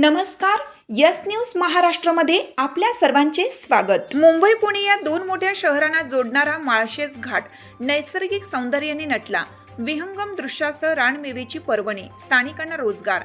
नमस्कार yes news महाराष्ट्रामध्ये आपल्या सर्वांचे स्वागत. मुंबई पुणे या दोन मोठ्या शहरांना जोडणारा माळशेज घाट नैसर्गिक सौंदर्याने नटला. विहंगम दृश्यासह रानमेवेची पर्वणी स्थानिकांना रोजगार.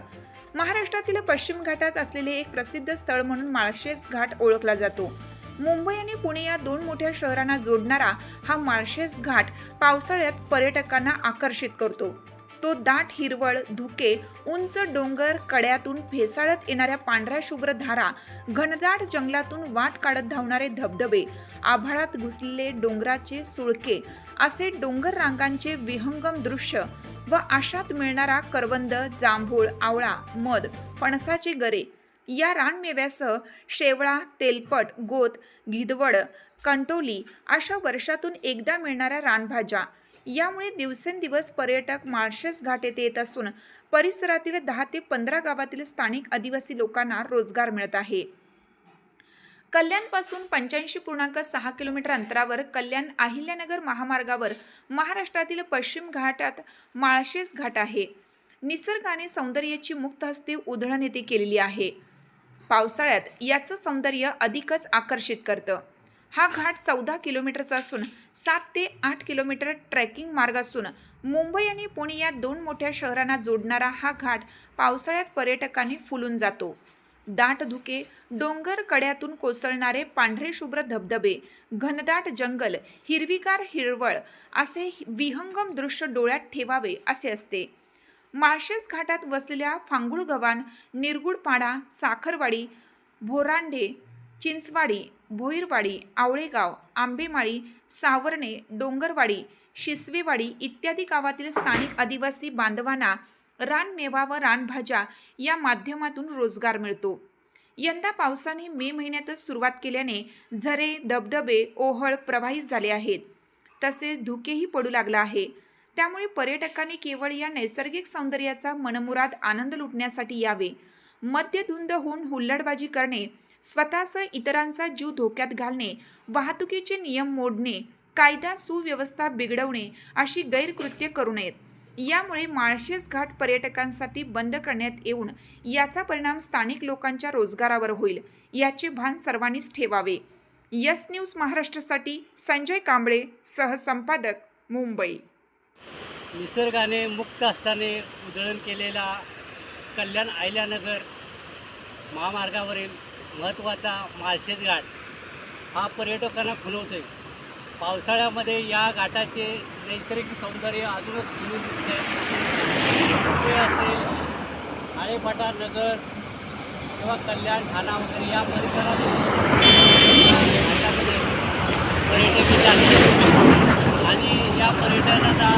महाराष्ट्रातील पश्चिम घाटात असलेले एक प्रसिद्ध स्थळ म्हणून माळशेज घाट ओळखला जातो. मुंबई आणि पुणे या दोन मोठ्या शहरांना जोडणारा हा माळशेज घाट पावसाळ्यात पर्यटकांना आकर्षित करतो. तो दाट हिरवळ धुके उंच डोंगर कड्यातून फेसाळत येणाऱ्या पांढऱ्या शुभ्र धारा घनदाट जंगलातून वाट काढत धावणारे धबधबे आभाळात घुसलेले डोंगराचे सुळके असे डोंगर रांगांचे विहंगम दृश्य व आशात मिळणारा करवंद जांभूळ आवळा मध फणसाचे गरे. या रानमेव्यासह शेवळा तेलपट गोत घिदवड कंटोली अशा वर्षातून एकदा मिळणाऱ्या रानभाज्या यामुळे दिवसेंदिवस पर्यटक माळशेस घाट येथे येत असून परिसरातील दहा ते पंधरा गावातील स्थानिक आदिवासी लोकांना रोजगार मिळत आहे. कल्याणपासून पंच्याऐंशी पूर्णांक सहा किलोमीटर अंतरावर कल्याण अहिल्यानगर महामार्गावर महाराष्ट्रातील पश्चिम घाटात माळशेस घाट आहे. निसर्गाने सौंदर्याची मुक्त हस्ते उधळण येथे केलेली आहे. पावसाळ्यात याचं सौंदर्य अधिकच आकर्षित करतं. हा घाट चौदा किलोमीटरचा असून सात ते आठ किलोमीटर ट्रेकिंग मार्ग असून मुंबई आणि पुणे या दोन मोठ्या शहरांना जोडणारा हा घाट पावसाळ्यात पर्यटकांनी फुलून जातो. दाट धुके डोंगर कड्यातून कोसळणारे पांढरे शुभ्र धबधबे घनदाट जंगल हिरवीगार हिरवळ असे विहंगम दृश्य डोळ्यात ठेवावे असे असते. माळशेज घाटात वसलेल्या फांगुळगव्हाण निरगुडपाडा साखरवाडी भोरांडे चिंचवाडी भोईरवाडी आवळेगाव आंबेमाळी सावर्णे डोंगरवाडी शिसवेवाडी इत्यादी गावातील स्थानिक आदिवासी बांधवांना रानमेवा व रानभाज्या या माध्यमातून रोजगार मिळतो. यंदा पावसाने मे महिन्यातच सुरुवात केल्याने झरे धबधबे ओहळ प्रवाहित झाले आहेत. तसेच धुकेही पडू लागला आहे. त्यामुळे पर्यटकांनी केवळ या नैसर्गिक सौंदर्याचा मनमुराद आनंद लुटण्यासाठी यावे. मद्यधुंद होऊन हुल्लडबाजी करणे स्वतःसह इतरांचा जीव धोक्यात घालणे वाहतुकीचे नियम मोडणे कायदा सुव्यवस्था बिघडवणे अशी गैरकृत्य करू नयेत. यामुळे माळशेज घाट पर्यटकांसाठी बंद करण्यात येऊन याचा परिणाम स्थानिक लोकांच्या रोजगारावर होईल याचे भान सर्वांनीच ठेवावे. यस न्यूज महाराष्ट्रासाठी संजय कांबळे सहसंपादक मुंबई. निसर्गाने मुक्त असताना उधळण केलेला कल्याण आयल्यानगर महामार्गावरील महत्त्वाचा माळशेज घाट हा पर्यटकांना खुलवतो आहे पावसाळ्यामध्ये या घाटाचे नैसर्गिक सौंदर्य अजूनच खुलून दिसते असेल आळेपाटा नगर किंवा कल्याण ठाणा वगैरे या परिसरात घाटामध्ये पर्यटक येत आणि या पर्यटनाचा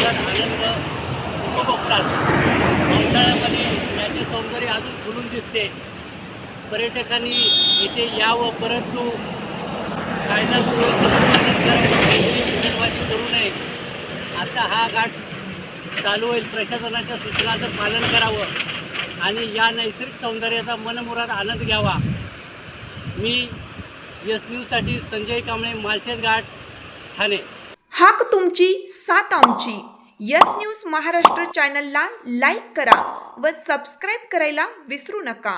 जर आनंद उपभोगतात. पावसाळ्यामध्ये याचे सौंदर्य अजून खुलून दिसते. पर्यटकांनी इथे यावं परंतु कायदा सुव्यवस्थेबाजी करू नये. आता हा घाट चालू होईल. प्रशासनाच्या सूचनाचं पालन करावं आणि या नैसर्गिक सौंदर्याचा मनमुराद आनंद घ्यावा. मी यस न्यूजसाठी संजय कांबळे माळशेज घाट ठाणे. हाक तुमची सात आमची. यस न्यूज महाराष्ट्र चॅनलला लाईक करा व सबस्क्राईब करायला विसरू नका.